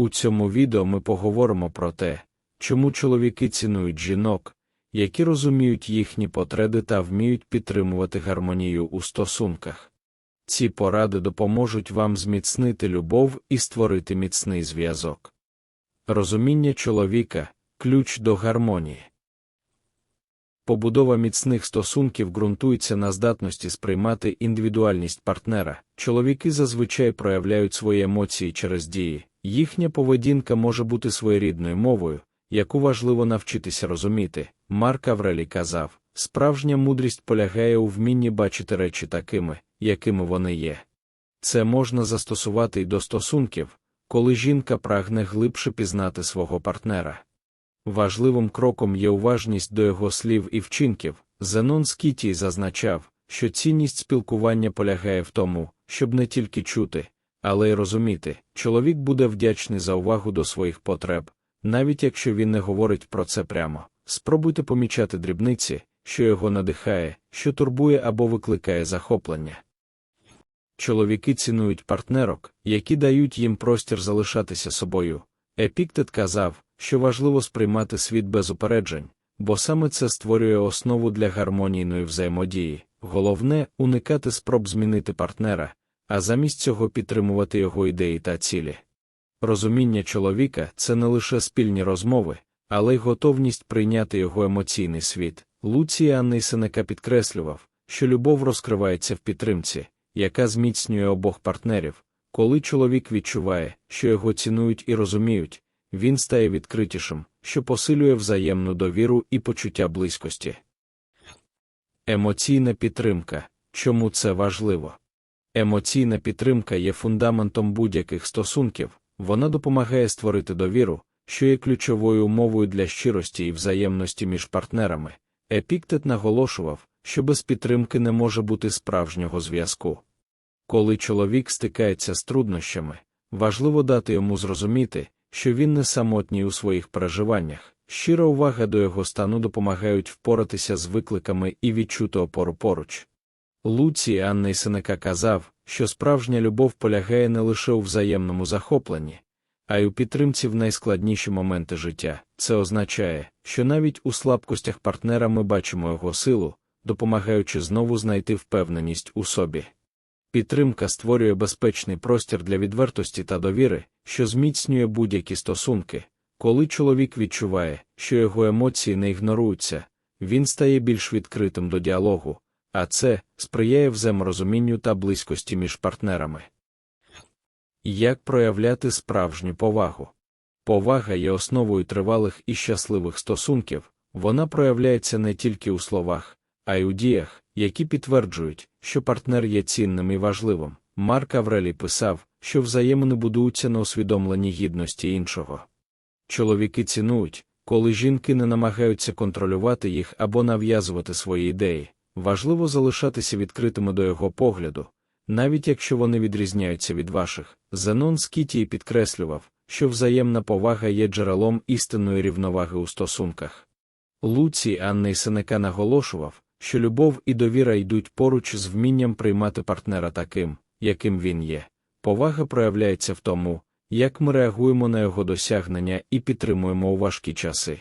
У цьому відео ми поговоримо про те, чому чоловіки цінують жінок, які розуміють їхні потреби та вміють підтримувати гармонію у стосунках. Ці поради допоможуть вам зміцнити любов і створити міцний зв'язок. Розуміння чоловіка ключ до гармонії. Побудова міцних стосунків ґрунтується на здатності сприймати індивідуальність партнера. Чоловіки зазвичай проявляють свої емоції через дії, їхня поведінка може бути своєрідною мовою, яку важливо навчитися розуміти. Марк Аврелій казав, справжня мудрість полягає у вмінні бачити речі такими, якими вони є. Це можна застосувати й до стосунків, коли жінка прагне глибше пізнати свого партнера. Важливим кроком є уважність до його слів і вчинків. Зенон Скітій зазначав, що цінність спілкування полягає в тому, щоб не тільки чути, але й розуміти, чоловік буде вдячний за увагу до своїх потреб, навіть якщо він не говорить про це прямо. Спробуйте помічати дрібниці, що його надихає, що турбує або викликає захоплення. Чоловіки цінують партнерок, які дають їм простір залишатися собою. Епіктет казав, що важливо сприймати світ без упереджень, бо саме це створює основу для гармонійної взаємодії. Головне уникати спроб змінити партнера, а замість цього підтримувати його ідеї та цілі. Розуміння чоловіка це не лише спільні розмови, але й готовність прийняти його емоційний світ. Луцій Анний Сенека підкреслював, що любов розкривається в підтримці, яка зміцнює обох партнерів. Коли чоловік відчуває, що його цінують і розуміють, він стає відкритішим, що посилює взаємну довіру і почуття близькості. Емоційна підтримка. Чому це важливо? Емоційна підтримка є фундаментом будь-яких стосунків, вона допомагає створити довіру, що є ключовою умовою для щирості і взаємності між партнерами. Епіктет наголошував, що без підтримки не може бути справжнього зв'язку. Коли чоловік стикається з труднощами, важливо дати йому зрозуміти, що він не самотній у своїх переживаннях, щира увага до його стану допомагають впоратися з викликами і відчути опору поруч. Луці Анна Сенека казав, що справжня любов полягає не лише у взаємному захопленні, а й у підтримці в найскладніші моменти життя. Це означає, що навіть у слабкостях партнера ми бачимо його силу, допомагаючи знову знайти впевненість у собі. Підтримка створює безпечний простір для відвертості та довіри, що зміцнює будь-які стосунки. Коли чоловік відчуває, що його емоції не ігноруються, він стає більш відкритим до діалогу, а це сприяє взаєморозумінню та близькості між партнерами. Як проявляти справжню повагу? Повага є основою тривалих і щасливих стосунків, вона проявляється не тільки у словах, а й у діях, які підтверджують, що партнер є цінним і важливим. Марк Аврелій писав, що взаємини будуються на усвідомленні гідності іншого. Чоловіки цінують, коли жінки не намагаються контролювати їх або нав'язувати свої ідеї, важливо залишатися відкритими до його погляду, навіть якщо вони відрізняються від ваших. Зенон Скітій підкреслював, що взаємна повага є джерелом істинної рівноваги у стосунках. Луці Анни Сенека наголошував, що любов і довіра йдуть поруч з вмінням приймати партнера таким, яким він є. Повага проявляється в тому, як ми реагуємо на його досягнення і підтримуємо у важкі часи.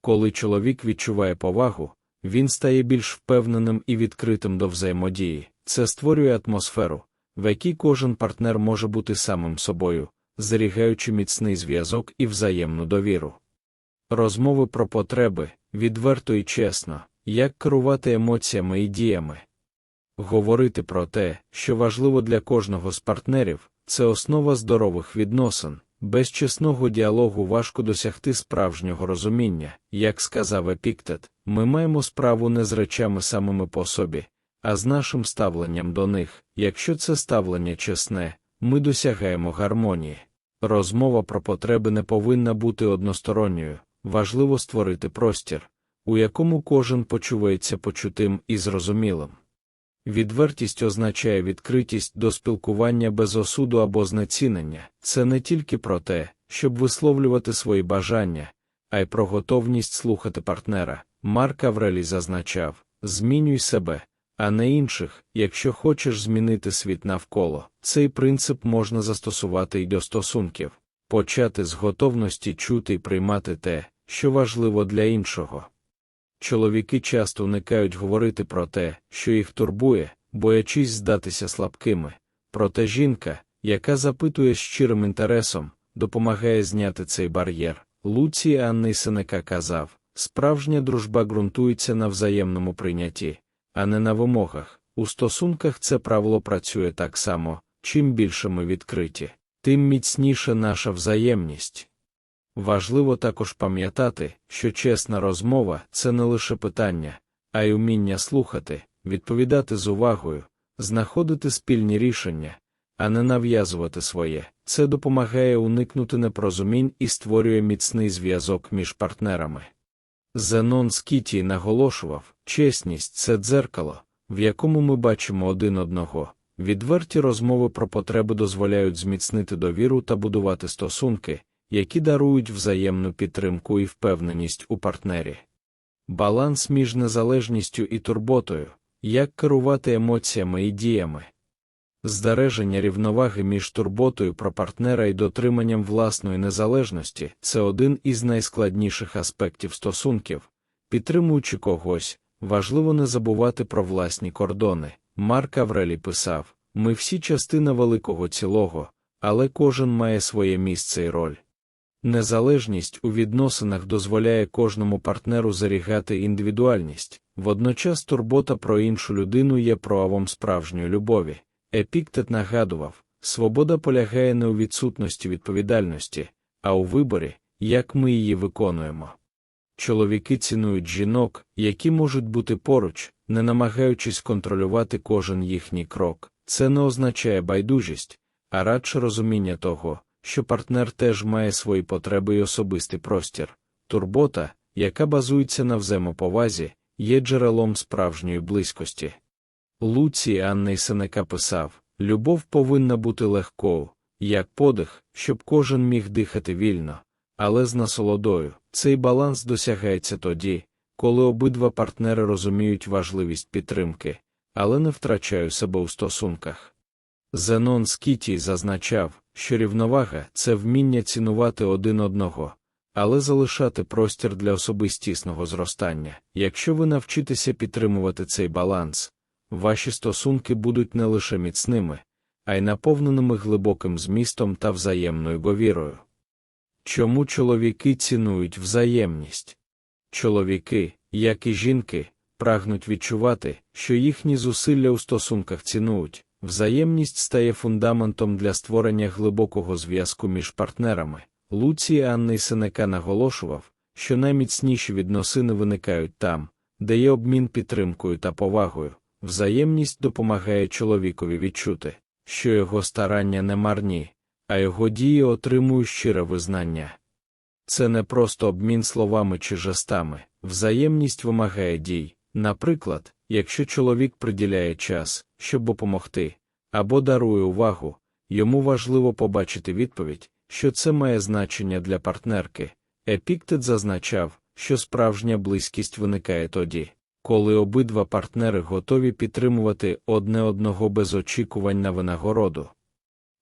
Коли чоловік відчуває повагу, він стає більш впевненим і відкритим до взаємодії, це створює атмосферу, в якій кожен партнер може бути самим собою, зберігаючи міцний зв'язок і взаємну довіру. Розмови про потреби відверто і чесно, як керувати емоціями і діями. Говорити про те, що важливо для кожного з партнерів, це основа здорових відносин. Без чесного діалогу важко досягти справжнього розуміння, як сказав Епіктет, ми маємо справу не з речами самими по собі, а з нашим ставленням до них. Якщо це ставлення чесне, ми досягаємо гармонії. Розмова про потреби не повинна бути односторонньою, важливо створити простір, у якому кожен почувається почутим і зрозумілим. Відвертість означає відкритість до спілкування без осуду або знецінення. Це не тільки про те, щоб висловлювати свої бажання, а й про готовність слухати партнера. Марк Аврелій зазначав змінюй себе, а не інших, якщо хочеш змінити світ навколо. Цей принцип можна застосувати й до стосунків. почати з готовності чути і приймати те, що важливо для іншого. Чоловіки часто уникають говорити про те, що їх турбує, боячись здатися слабкими. Проте жінка, яка запитує щирим інтересом, допомагає зняти цей бар'єр. Луцій Анни Сенека казав справжня дружба ґрунтується на взаємному прийнятті, а не на вимогах. У стосунках це правило працює так само, чим більше ми відкриті, тим міцніша наша взаємність. Важливо також пам'ятати, що чесна розмова це не лише питання, а й уміння слухати, відповідати з увагою, знаходити спільні рішення, а не нав'язувати своє. Це допомагає уникнути непорозумінь і створює міцний зв'язок між партнерами. Зенон Скітій наголошував, чесність це дзеркало, в якому ми бачимо один одного. Відверті розмови про потреби дозволяють зміцнити довіру та будувати стосунки, які дарують взаємну підтримку і впевненість у партнері. Баланс між незалежністю і турботою, як керувати емоціями і діями. Здереження рівноваги між турботою про партнера і дотриманням власної незалежності це один із найскладніших аспектів стосунків. Підтримуючи когось, важливо не забувати про власні кордони. Марк Аврелі писав ми всі частина великого цілого, але кожен має своє місце і роль. Незалежність у відносинах дозволяє кожному партнеру зарігати індивідуальність, водночас турбота про іншу людину є проявом справжньої любові. Епіктет нагадував, свобода полягає не у відсутності відповідальності, а у виборі, як ми її виконуємо. Чоловіки цінують жінок, які можуть бути поруч, не намагаючись контролювати кожен їхній крок. Це не означає байдужість, а радше розуміння того, що партнер теж має свої потреби і особистий простір. Турбота, яка базується на взаємоповазі, є джерелом справжньої близькості. Луці Анни Сенека писав Любов повинна бути легкою, як подих, щоб кожен міг дихати вільно, але з насолодою. Цей баланс досягається тоді, коли обидва партнери розуміють важливість підтримки, але не втрачають себе у стосунках. Зенон Скітій зазначав, що рівновага це вміння цінувати один одного, але залишати простір для особистісного зростання. Якщо ви навчитеся підтримувати цей баланс, ваші стосунки будуть не лише міцними, а й наповненими глибоким змістом та взаємною довірою. Чому чоловіки цінують взаємність? Чоловіки, як і жінки, прагнуть відчувати, що їхні зусилля у стосунках цінують, взаємність стає фундаментом для створення глибокого зв'язку між партнерами. Луцій Анни Сенека наголошував, що найміцніші відносини виникають там, де є обмін підтримкою та повагою. Взаємність допомагає чоловікові відчути, що його старання не марні, а його дії отримують щире визнання. Це не просто обмін словами чи жестами, взаємність вимагає дій. Наприклад, якщо чоловік приділяє час, щоб допомогти, або дарує увагу, йому важливо побачити відповідь, що це має значення для партнерки. Епіктет зазначав, що справжня близькість виникає тоді, коли обидва партнери готові підтримувати одне одного без очікувань на винагороду.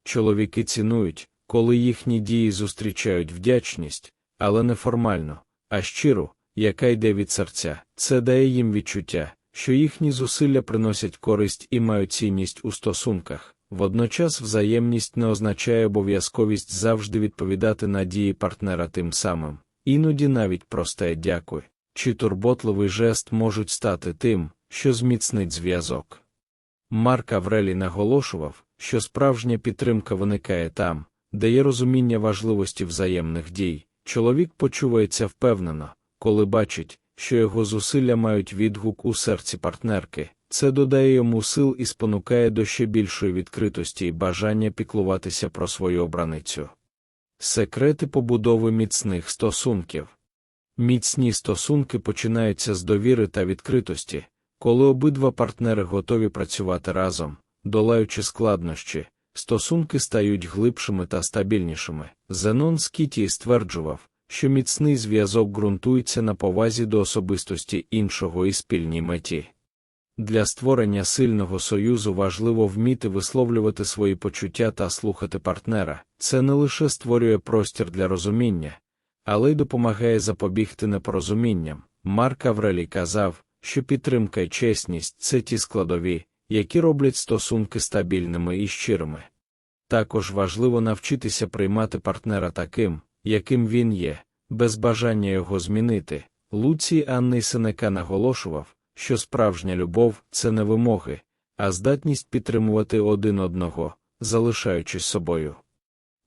Чоловіки цінують, коли їхні дії зустрічають вдячність, але не формально, а щиру, яка йде від серця, це дає їм відчуття, що їхні зусилля приносять користь і мають цінність у стосунках. Водночас взаємність не означає обов'язковість завжди відповідати на дії партнера тим самим, іноді навіть просте дякую чи турботливий жест можуть стати тим, що зміцнить зв'язок. Марк Аврелі наголошував, що справжня підтримка виникає там, де є розуміння важливості взаємних дій. Чоловік почувається впевнено, коли бачить, що його зусилля мають відгук у серці партнерки, це додає йому сил і спонукає до ще більшої відкритості і бажання піклуватися про свою обраницю. Секрети побудови міцних стосунків. Міцні стосунки починаються з довіри та відкритості, коли обидва партнери готові працювати разом, долаючи складнощі, стосунки стають глибшими та стабільнішими. Зенон Скітій стверджував, що міцний зв'язок ґрунтується на повазі до особистості іншого і спільній меті. Для створення сильного союзу важливо вміти висловлювати свої почуття та слухати партнера. Це не лише створює простір для розуміння, але й допомагає запобігти непорозумінням. Марк Аврелій казав, що підтримка і чесність це ті складові, які роблять стосунки стабільними і щирими. Також важливо навчитися приймати партнера таким, яким він є, без бажання його змінити. Луцій Анний Сенека наголошував, що справжня любов це не вимоги, а здатність підтримувати один одного, залишаючись собою.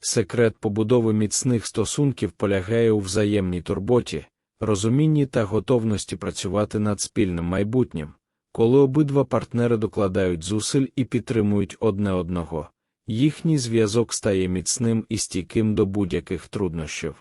Секрет побудови міцних стосунків полягає у взаємній турботі, розумінні та готовності працювати над спільним майбутнім, коли обидва партнери докладають зусиль і підтримують одне одного, їхній зв'язок стає міцним і стійким до будь-яких труднощів.